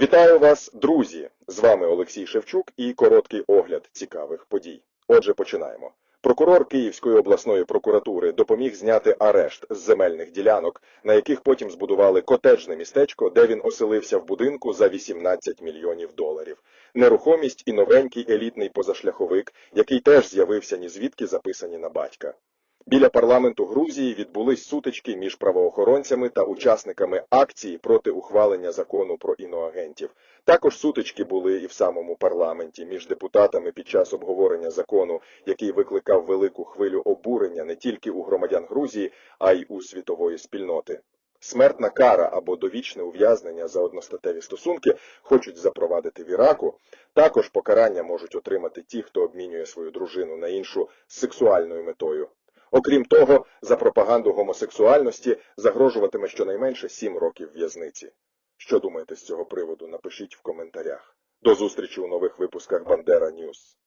Вітаю вас, друзі! З вами Олексій Шевчук і короткий огляд цікавих подій. Отже, починаємо. Прокурор Київської обласної прокуратури допоміг зняти арешт з земельних ділянок, на яких потім збудували котеджне містечко, де він оселився в будинку за 18 мільйонів доларів. Нерухомість і новенький елітний позашляховик, який теж з'явився ні звідки записані на батька. Біля парламенту Грузії відбулись сутички між правоохоронцями та учасниками акції проти ухвалення закону про іноагентів. Також сутички були і в самому парламенті між депутатами під час обговорення закону, який викликав велику хвилю обурення не тільки у громадян Грузії, а й у світової спільноти. Смертна кара або довічне ув'язнення за одностатеві стосунки хочуть запровадити в Іраку. Також покарання можуть отримати ті, хто обмінює свою дружину на іншу з сексуальною метою. Окрім того, за пропаганду гомосексуальності загрожуватиме щонайменше 7 років в'язниці. Що думаєте з цього приводу? Напишіть в коментарях. До зустрічі у нових випусках Бандера Ньюс.